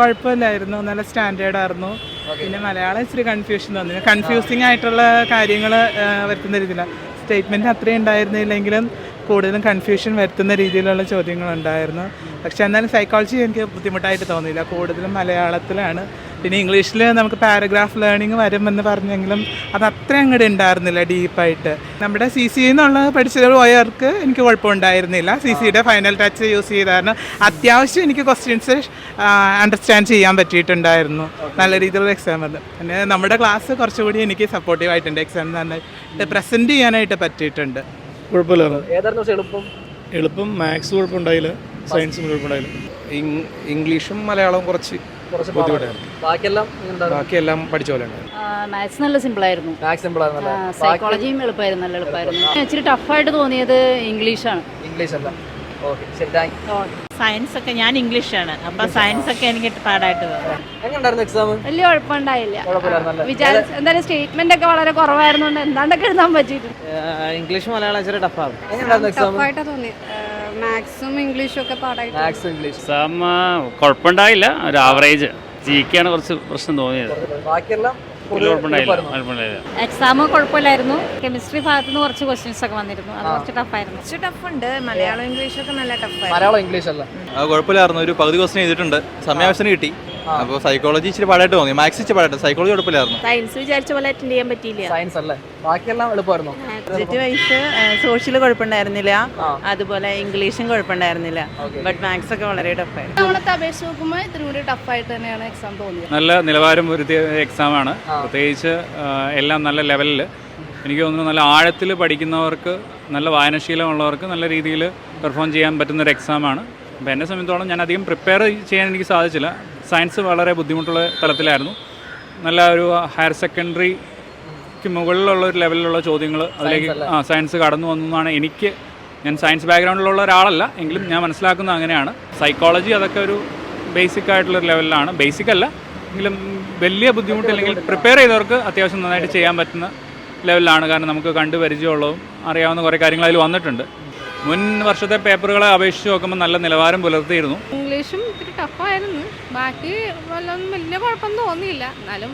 കുഴപ്പമില്ലായിരുന്നു. നല്ല സ്റ്റാൻഡേർഡ് ആയിരുന്നു. പിന്നെ മലയാളം ഇച്ചിരി കൺഫ്യൂഷൻ തോന്നി കൺഫ്യൂസിങ് ആയിട്ടുള്ള കാര്യങ്ങൾ വരുത്തുന്ന രീതിയിലാണ് സ്റ്റേറ്റ്മെന്റ് അത്രയും ഉണ്ടായിരുന്നില്ലെങ്കിലും കൂടുതലും കൺഫ്യൂഷൻ വരുത്തുന്ന രീതിയിലുള്ള ചോദ്യങ്ങളുണ്ടായിരുന്നു. പക്ഷെ എന്നാലും സൈക്കോളജി എനിക്ക് ബുദ്ധിമുട്ടായിട്ട് തോന്നിയില്ല. കൂടുതലും മലയാളത്തിലാണ്. പിന്നെ ഇംഗ്ലീഷിൽ നമുക്ക് പാരഗ്രാഫ് ലേണിംഗ് വരുമെന്ന് പറഞ്ഞെങ്കിലും അത് അത്ര അങ്ങോട്ട് ഉണ്ടായിരുന്നില്ല ഡീപ്പായിട്ട് നമ്മുടെ സി സി എന്നുള്ള പഠിച്ചത് പോയവർക്ക് എനിക്ക് കുഴപ്പമുണ്ടായിരുന്നില്ല. സി സിയുടെ ഫൈനൽ ടച്ച് യൂസ് ചെയ്തായിരുന്നു. അത്യാവശ്യം എനിക്ക് ക്വസ്റ്റ്യൻസ് അണ്ടർസ്റ്റാൻഡ് ചെയ്യാൻ പറ്റിയിട്ടുണ്ടായിരുന്നു. നല്ല രീതിയിലുള്ള എക്സാം അത് പിന്നെ നമ്മുടെ ക്ലാസ് കുറച്ചുകൂടി എനിക്ക് സപ്പോർട്ടീവ് ആയിട്ടുണ്ട്. എക്സാം തന്നെ പ്രസന്റ് ചെയ്യാനായിട്ട് പറ്റിയിട്ടുണ്ട്. കുഴപ്പമില്ലായിരുന്നു ഏതായിരുന്നു പക്ഷേ എളുപ്പം? എളുപ്പം മാത്സ് കുഴപ്പമുണ്ടായില്ല സയൻസും കുഴപ്പമുണ്ടായില്ല. ഇംഗ്ലീഷും മലയാളവും കുറച്ച് കുറച്ച് ബുദ്ധിമുട്ടായിരുന്നു. ബാക്കിയെല്ലാം ബാക്കിയെല്ലാം പഠിച്ച പോലെ മാത്സ് നല്ല സിമ്പിളായിരുന്നു മാത്സ് സിമ്പിൾ ആയിരുന്നല്ലേ? സൈക്കോളജിയും എളുപ്പമായിരുന്നു നല്ല എളുപ്പമായിരുന്നു. ഇച്ചിരി ടഫായിട്ട് തോന്നിയത് ഇംഗ്ലീഷാണ്. ഇംഗ്ലീഷ് അല്ല ഓക്കെ ശരി താങ്ക് സയൻസ് ഒക്കെ ഞാൻ ഇംഗ്ലീഷാണ് അപ്പൊ സയൻസ് ഒക്കെ എനിക്ക് പാടായിട്ട് തോന്നി എങ്ങനെയുണ്ടായിരുന്നു എക്സാം വലിയ കുഴപ്പമുണ്ടായില്ല. കുഴപ്പമില്ലായിരുന്നല്ലേ? വിചാരിച്ച എന്തായാലും സ്റ്റേറ്റ്മെന്റ് ഒക്കെ വളരെ കുറവായിരുന്നുകൊണ്ട് എന്താണ്ടൊക്കെ എഴുതാൻ പറ്റിയിട്ടുണ്ട്. ഇംഗ്ലീഷ് മലയാളം ഇച്ചിരി ടഫാണ് എങ്ങനെയുണ്ടായിരുന്നു എക്സാം ടഫായിട്ട് തോന്നി. മാത്സും ഇംഗ്ലീഷും ഒക്കെ പാടായിട്ട് മാത്സ് ഇംഗ്ലീഷ് എക്സാം കുഴപ്പമുണ്ടായില്ല. ഒരു ആവറേജ് ജിക്കാണ് കുറച്ച് പ്രശ്നം തോന്നിയത്. ബാക്കിയെല്ലാം? എക്സാം കുഴപ്പമില്ലായിരുന്നു. കെമിസ്ട്രി ഭാഗത്ത് നിന്ന് കുറച്ച് ക്വസ്റ്റ്യൻസ് ഒക്കെ വന്നിരുന്നു. അത് കുറച്ച് ടഫായിരുന്നു കുറച്ച് ഉണ്ട്. മലയാളം ഇംഗ്ലീഷ് ഒക്കെ നല്ല ടഫായിരുന്നു മലയാളം ഇംഗ്ലീഷ് അല്ല. അത് കുഴപ്പമില്ലായിരുന്നു. ഒരു പകുതി ക്വസ്റ്റ്യൻ ചെയ്തിട്ടുണ്ട് സമയാവശ്യത്തിന് കിട്ടി. അപ്പോൾ സൈക്കോളജി ഇച്ചിരി പാടായിട്ട് തോന്നി. മാത്സ് ഇച്ചിരി പാടായിട്ട് സൈക്കോളജി കുഴപ്പമില്ലായിരുന്നു സയൻസ് വിചാരിച്ച പോലെ അറ്റൻഡ് ചെയ്യാൻ പറ്റിയില്ല. സയൻസ് അല്ലേ? ബാക്കിയെല്ലാം എളുപ്പമായിരുന്നു? സബ്ജക്റ്റ് വൈസ് സോഷ്യൽ കുഴപ്പമുണ്ടായിരുന്നില്ല. അതുപോലെ ഇംഗ്ലീഷും കുഴപ്പമുണ്ടായിരുന്നില്ല. ബട്ട് മാത്സ് ഒക്കെ വളരെ ടഫായിരുന്നു നമ്മളത്തെ അപേക്ഷിച്ച് നോക്കുമ്പോൾ ഇത്രയും കൂടി ടഫായിട്ട് തന്നെയാണ് എക്സാം തോന്നിയത്. നല്ല നിലവാരം ഒരുത്തിയ എക്സാം ആണ്. പ്രത്യേകിച്ച് എല്ലാം നല്ല ലെവലിൽ എനിക്ക് തോന്നുന്നു നല്ല ആഴത്തിൽ പഠിക്കുന്നവർക്ക് നല്ല വായനശീലമുള്ളവർക്ക് നല്ല രീതിയിൽ പെർഫോം ചെയ്യാൻ പറ്റുന്ന ഒരു എക്സാം ആണ്. അപ്പോൾ എന്നെ സംബന്ധിച്ചോളം ഞാൻ അധികം പ്രിപ്പയർ ചെയ്യാൻ എനിക്ക് സാധിച്ചില്ല. സയൻസ് വളരെ ബുദ്ധിമുട്ടുള്ള തലത്തിലായിരുന്നു. നല്ല ഒരു ഹയർ സെക്കൻഡറിക്ക് മുകളിലുള്ള ഒരു ലെവലിലുള്ള ചോദ്യങ്ങൾ അതിലേക്ക് ആ സയൻസ് കടന്നു വന്നു എന്നാണ് എനിക്ക് ഞാൻ സയൻസ് ബാക്ക്ഗ്രൗണ്ടിലുള്ള ഒരാളല്ല എങ്കിലും ഞാൻ മനസ്സിലാക്കുന്നത് അങ്ങനെയാണ്. സൈക്കോളജി അതൊക്കെ ഒരു ബേസിക് ആയിട്ടുള്ള ലെവലിലാണ് ബേസിക് അല്ല എങ്കിലും വലിയ ബുദ്ധിമുട്ടില്ലെങ്കിൽ പ്രിപ്പയർ ചെയ്തവർക്ക് അത്യാവശ്യം നന്നായിട്ട് ചെയ്യാൻ പറ്റുന്ന ലെവലിലാണ് കാരണം നമുക്ക് കണ്ടു പരിചയമുള്ളതും അറിയാവുന്ന കുറേ കാര്യങ്ങൾ അതിൽ വന്നിട്ടുണ്ട്. മുൻ വർഷത്തെ പേപ്പറുകളെ അപേക്ഷിച്ച് നോക്കുമ്പോൾ നല്ല നിലവാരം പുലർത്തിയിരുന്നു. ഇംഗ്ലീഷും ഇത്തിരി ടഫായിരുന്നു ബാക്കി വല്ല വലിയ കുഴപ്പമൊന്നും തോന്നിയില്ല. എന്നാലും